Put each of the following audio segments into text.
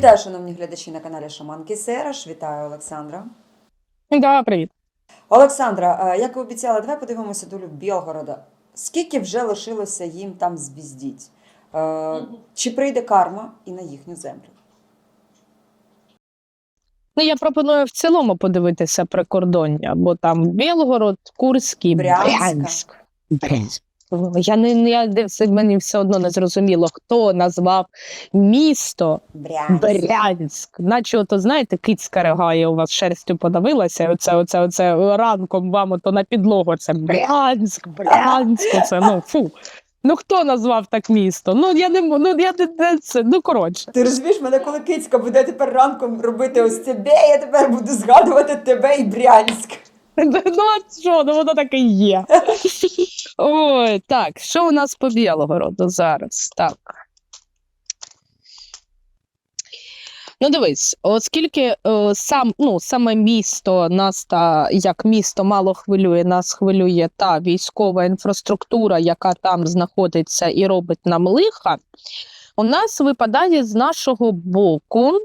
Вітаю, шановні глядачі на каналі Шаманки Сераш. Вітаю Олександра. Да, привіт. Олександра, е, як і обіцяла, давай подивимося долю Білгорода. Скільки вже лишилося їм там звіздіть? Е, Чи прийде карма і на їхню землю? Ну, я пропоную в цілому подивитися прикордоння, бо там Білгород, Курський, Брянська. Брянськ. Брянськ. Я не я дився, мені все одно не зрозуміло, хто назвав місто Брянськ. Брянськ. Наче, ото, знаєте, кицька ригає у вас шерстю подавилася, оце, оце, оце ранком вам ото на підлогу. Це Брянськ, Брянськ. Оце, ну, фу. Ну хто назвав так місто? Ну я не ну я не, не це. Ну коротше. Ти розумієш, мене коли кицька буде тепер ранком робити ось це бе, я тепер буду згадувати тебе і Брянськ. Ну, а що, ну воно таке і є. Ой, так, що у нас по Білогороду зараз? Так. Ну, дивись, оскільки е, сам, ну, саме місто нас та як місто мало хвилює, нас хвилює та військова інфраструктура, яка там знаходиться і робить нам лиха, у нас випадає з нашого боку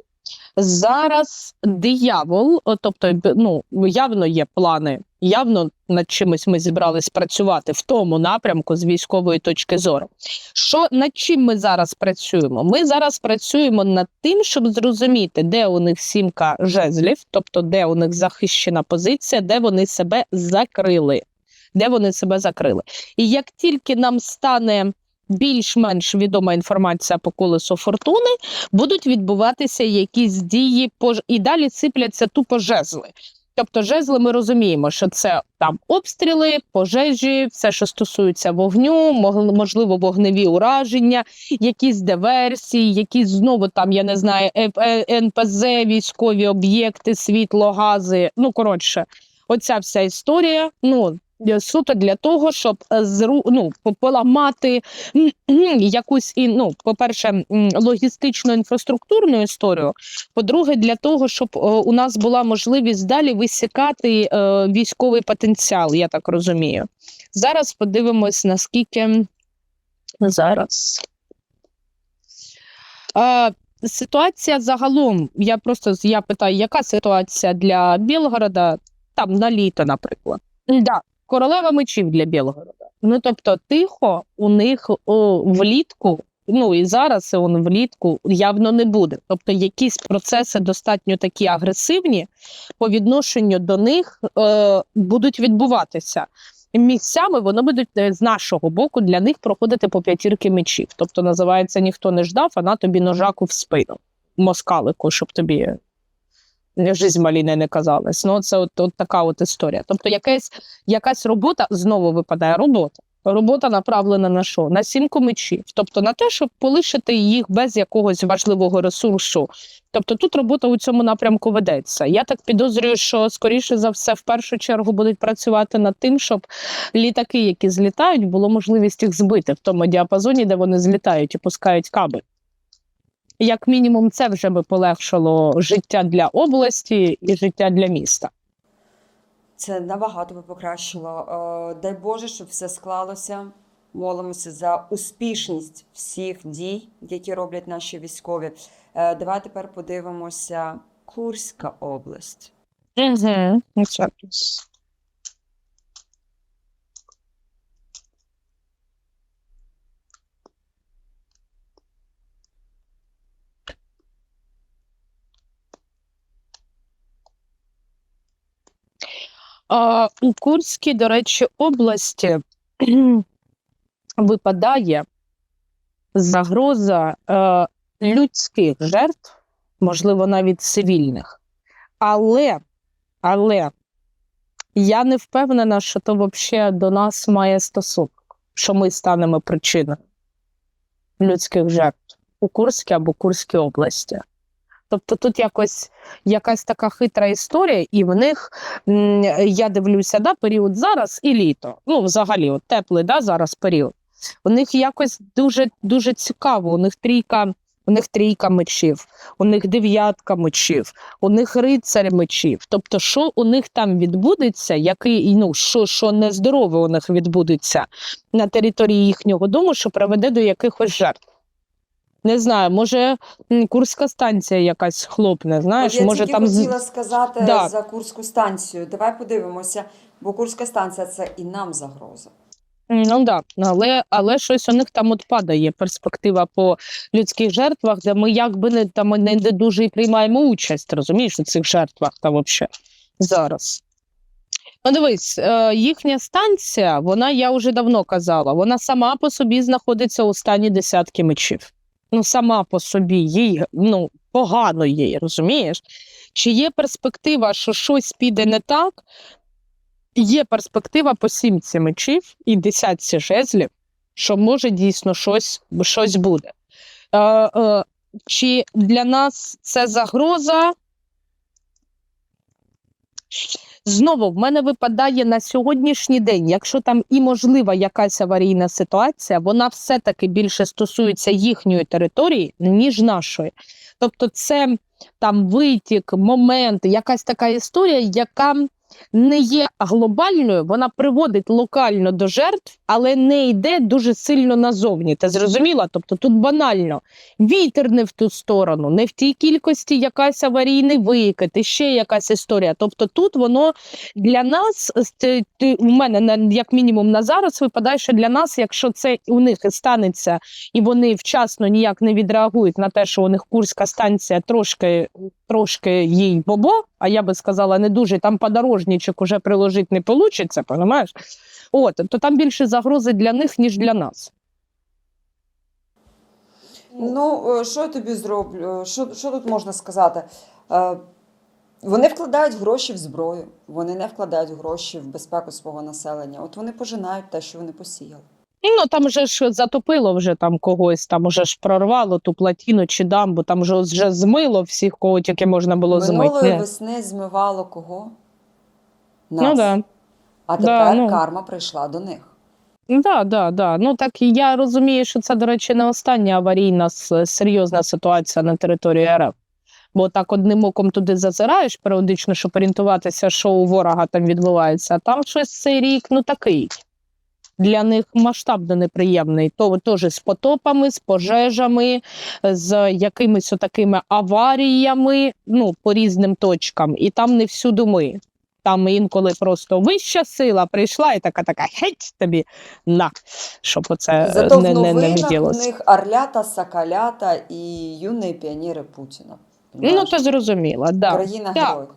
зараз диявол, тобто, ну, явно є плани, явно над чимось ми зібрались працювати в тому напрямку з військової точки зору. Що над чим ми зараз працюємо? Ми зараз працюємо над тим, щоб зрозуміти, де у них сімка жезлів, тобто де у них захищена позиція, де вони себе закрили. Де вони себе закрили. І як тільки нам стане більш-менш відома інформація по колесу фортуни, будуть відбуватися якісь дії і далі сипляться тупо жезли. Тобто, жезли ми розуміємо, що це там обстріли, пожежі, все, що стосується вогню, можливо, вогневі ураження, якісь диверсії, якісь знову там, я не знаю, Е- Е- НПЗ, військові об'єкти, світло, гази. Ну, коротше, оця вся історія. Ну, суто для того, щоб е, ну, поламати якусь і, ну, по-перше, логістичну інфраструктурну історію. По-друге, для того, щоб е, у нас була можливість далі висікати е, військовий потенціал, я так розумію. Зараз подивимось, наскільки зараз. Е, ситуація загалом, я просто я питаю, яка ситуація для Білгорода, там на літо, наприклад. Да, королева мечів для Білгорода. Ну тобто, тихо у них о, влітку, ну і зараз он влітку явно не буде. Тобто, якісь процеси достатньо такі агресивні по відношенню до них е, будуть відбуватися. Місцями воно будуть е, з нашого боку для них проходити по п'ятірки мечів. Тобто називається ніхто не ждав, а на тобі ножаку в спину, москалику, щоб тобі жизнь маліне не казалась. Ну, це от, от така от історія. Тобто, якась, якась робота знову випадає робота. Робота направлена на що? На сімку мечів, тобто на те, щоб полишити їх без якогось важливого ресурсу. Тобто тут робота у цьому напрямку ведеться. Я так підозрюю, що скоріше за все в першу чергу будуть працювати над тим, щоб літаки, які злітають, було можливість їх збити в тому діапазоні, де вони злітають і пускають каби. Як мінімум, це вже би полегшило життя для області і життя для міста. Це набагато би покращило. Е, Дай Боже, щоб все склалося. Молимося за успішність всіх дій, які роблять наші військові. Е, Давай тепер подивимося Курська область. Угу. А, у Курській, до речі, області випадає загроза е, людських жертв, можливо, навіть цивільних. Але, але я не впевнена, що то взагалі до нас має стосунок, що ми станемо причиною людських жертв у Курській або Курській області. Тобто тут якось якась така хитра історія, і в них я дивлюся, да, період зараз і літо. Ну, взагалі, от теплий, да, зараз період. У них якось дуже дуже цікаво. У них трійка, у них трійка мечів, у них дев'ятка мечів, у них рицарь мечів. Тобто, що у них там відбудеться, який ну що, що нездорове у них відбудеться на території їхнього дому, що приведе до якихось жертв. Не знаю, може Курська станція якась хлопне, знаєш, я може тільки там хотіла сказати Да. за Курську станцію. Давай подивимося, бо Курська станція це і нам загроза. Ну да, але, але щось у них там от падає перспектива по людських жертвах, де ми якби не там не, дуже і приймаємо участь, розумієш, у цих жертвах там вообще зараз. Ну, дивись, е, їхня станція, вона, я вже давно казала, вона сама по собі знаходиться у стані десятки мечів. Ну, сама по собі, їй ну, погано їй, розумієш? Чи є перспектива, що щось піде не так? Є перспектива по сімці мечів і десятці жезлів, що може дійсно щось, щось буде. Е, е, чи для нас це загроза? Знову в мене випадає на сьогоднішній день, якщо там і можлива якась аварійна ситуація, вона все-таки більше стосується їхньої території, ніж нашої. Тобто, це там витік, момент, якась така історія, яка не є глобальною, вона приводить локально до жертв, але не йде дуже сильно назовні. Ти зрозуміла? Тобто тут банально вітер не в ту сторону, не в тій кількості якась аварійний викид, і ще якась історія. Тобто тут воно для нас, ти, ти, у мене як мінімум на зараз випадає, що для нас, якщо це у них станеться, і вони вчасно ніяк не відреагують на те, що у них Курська станція трошки, трошки їй бобо, а я би сказала, не дуже там подорожничок уже приложити не вийде, розумієш? От, то там більше загрози для них, ніж для нас. Ну, е, що я тобі зроблю? Е, Що, що тут можна сказати? Е, Вони вкладають гроші в зброю, вони не вкладають гроші в безпеку свого населення. От вони пожинають те, що вони посіяли. Ну там же ж затопило вже там когось, там уже ж прорвало ту платіну чи дамбу, там вже, вже змило всіх, кого тільки можна було Минулої змити. весни змивало кого? Нас. Ну да. А Да, тепер ну. карма прийшла до них. Да, да, да. Ну так я розумію, що це, до речі, не остання аварійна серйозна ситуація на території РФ. Бо так одним оком туди зазираєш періодично, щоб орієнтуватися, що у ворога там відбувається. А там щось цей рік ну такий. Для них масштабно неприємний. То теж з потопами, з пожежами, з якимись такими аваріями, ну, по різним точкам. І там не всюди ми. Там інколи просто вища сила прийшла і така така геть тобі на, щоб оце Зато не, не, не виділося. них орлята, соколята і юні піонери Путіна. Ну, то зрозуміло, да. Країна героїв.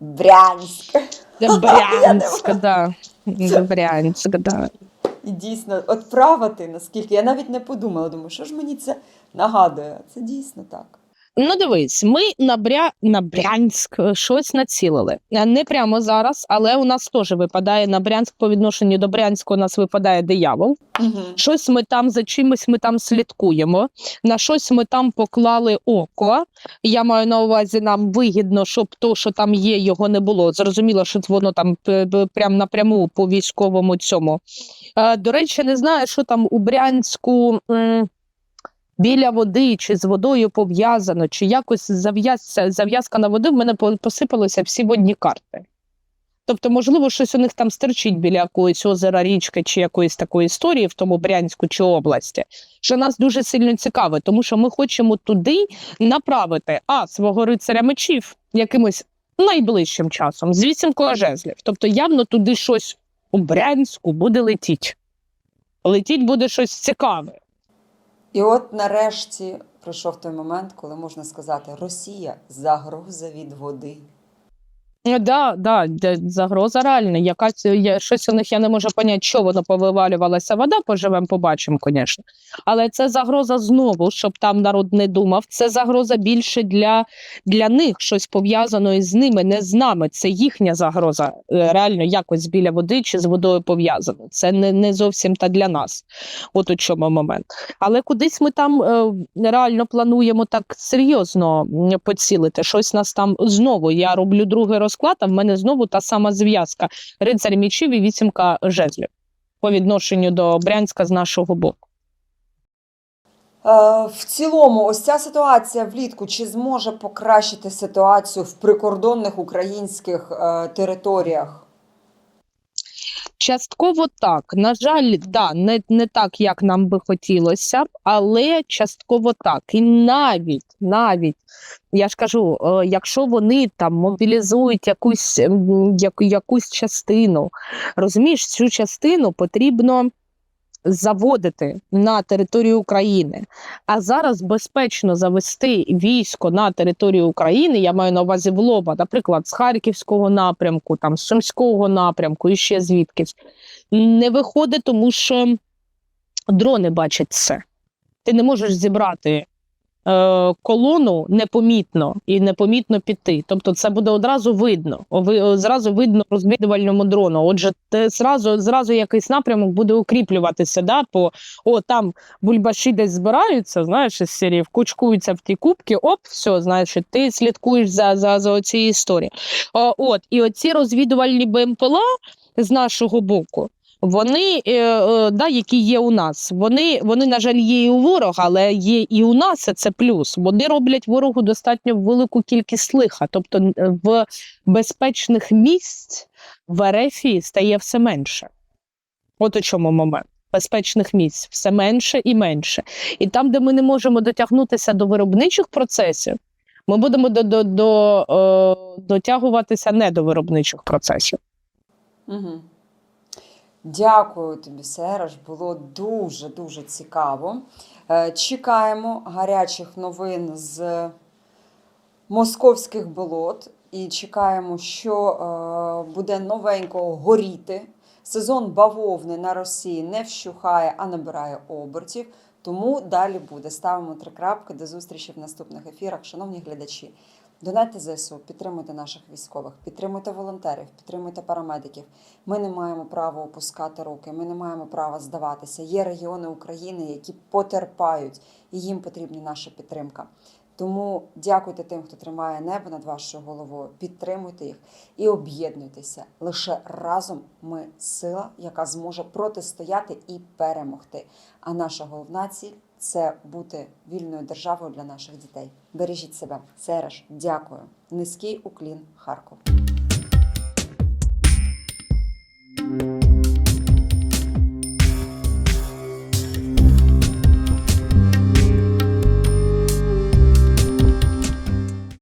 Брянськ. Брянськ, да. Брянськ, да. І дійсно, от права ти, наскільки я навіть не подумала, думаю, що ж мені це нагадує? Це дійсно так. Ну, дивись, ми на, Бря... на Брянськ щось націлили. Е, Не прямо зараз, але у нас теж випадає на Брянськ по відношенню до Брянську у нас випадає диявол. Угу. Щось ми там за чимось ми там слідкуємо. На щось ми там поклали око. Я маю на увазі, нам вигідно, щоб то, що там є, його не було. Зрозуміло, що воно там прям напряму по військовому цьому. Е, До речі, не знаю, що там у Брянську. Біля води чи з водою пов'язано, чи якось зав'язка, зав'язка на води в мене посипалися всі водні карти. Тобто, можливо, щось у них там стерчить біля якоїсь озера, річки чи якоїсь такої історії в тому Брянську чи області, що нас дуже сильно цікавить, тому що ми хочемо туди направити а свого рицаря мечів якимось найближчим часом з вісімкою жезлів. Тобто, явно туди щось у Брянську буде летіть. Летіть буде щось цікаве. І от нарешті прийшов той момент, коли можна сказати: Росія загроза від води. Ну, да, да, загроза реальна. Якась щось у них я не можу поняти, що воно повивалювалася вода, поживемо, побачимо, звісно. Але це загроза знову, щоб там народ не думав. Це загроза більше для, для них, щось пов'язано із ними, не з нами. Це їхня загроза, е, реально якось біля води чи з водою пов'язано. Це не, не зовсім та для нас. От у чому момент. Але кудись ми там е, реально плануємо так серйозно поцілити. Щось нас там знову. Я роблю другий розклад, а в мене знову та сама зв'язка: рицарь мічів і вісімка жезлів по відношенню до Брянська з нашого боку. Е, в цілому, ось ця ситуація влітку чи зможе покращити ситуацію в прикордонних українських е, територіях? Частково так. На жаль, да, не, не так, як нам би хотілося, але частково так. І навіть, навіть, я ж кажу, е, якщо вони там мобілізують якусь, яку, якусь частину, розумієш, цю частину потрібно заводити на територію України. А зараз безпечно завести військо на територію України, я маю на увазі в лоба, наприклад, з Харківського напрямку, там, з Сумського напрямку і ще звідкись, не виходить, тому що дрони бачать все. Ти не можеш зібрати колону непомітно і непомітно піти. Тобто це буде одразу видно. Ви- Зразу видно розвідувальному дрону. Отже, те зразу, зразу якийсь напрямок буде укріплюватися. Да, по о, там бульбаші десь збираються, знаєш, із серії вкучкуються в ті кубки, оп, все, знаєш, ти слідкуєш за, за, за цією історією. От, і оці розвідувальні БМПЛА з нашого боку. Вони, е, е, да, які є у нас, вони, вони, на жаль, є і у ворога, але є і у нас, це плюс. Вони роблять ворогу достатньо велику кількість лиха. Тобто е, в безпечних місць в Ерефії стає все менше. От у чому момент. Безпечних місць все менше і менше. І там, де ми не можемо дотягнутися до виробничих процесів, ми будемо до, до, до, е, дотягуватися не до виробничих процесів. Угу. Дякую тобі, Сереж. Було дуже дуже цікаво. Е, Чекаємо гарячих новин з московських болот і чекаємо, що е, буде новенького горіти. Сезон бавовни на Росії не вщухає, а набирає обертів. Тому далі буде. Ставимо три крапки. До зустрічі в наступних ефірах. Шановні глядачі, донайте ЗСУ, підтримуйте наших військових, підтримуйте волонтерів, підтримуйте парамедиків. Ми не маємо права опускати руки, ми не маємо права здаватися. Є регіони України, які потерпають, і їм потрібна наша підтримка. Тому дякуйте тим, хто тримає небо над вашою головою, підтримуйте їх і об'єднуйтеся. Лише разом ми сила, яка зможе протистояти і перемогти. А наша головна ціль це бути вільною державою для наших дітей. Бережіть себе, Сереж, дякую. Низький уклін Харков.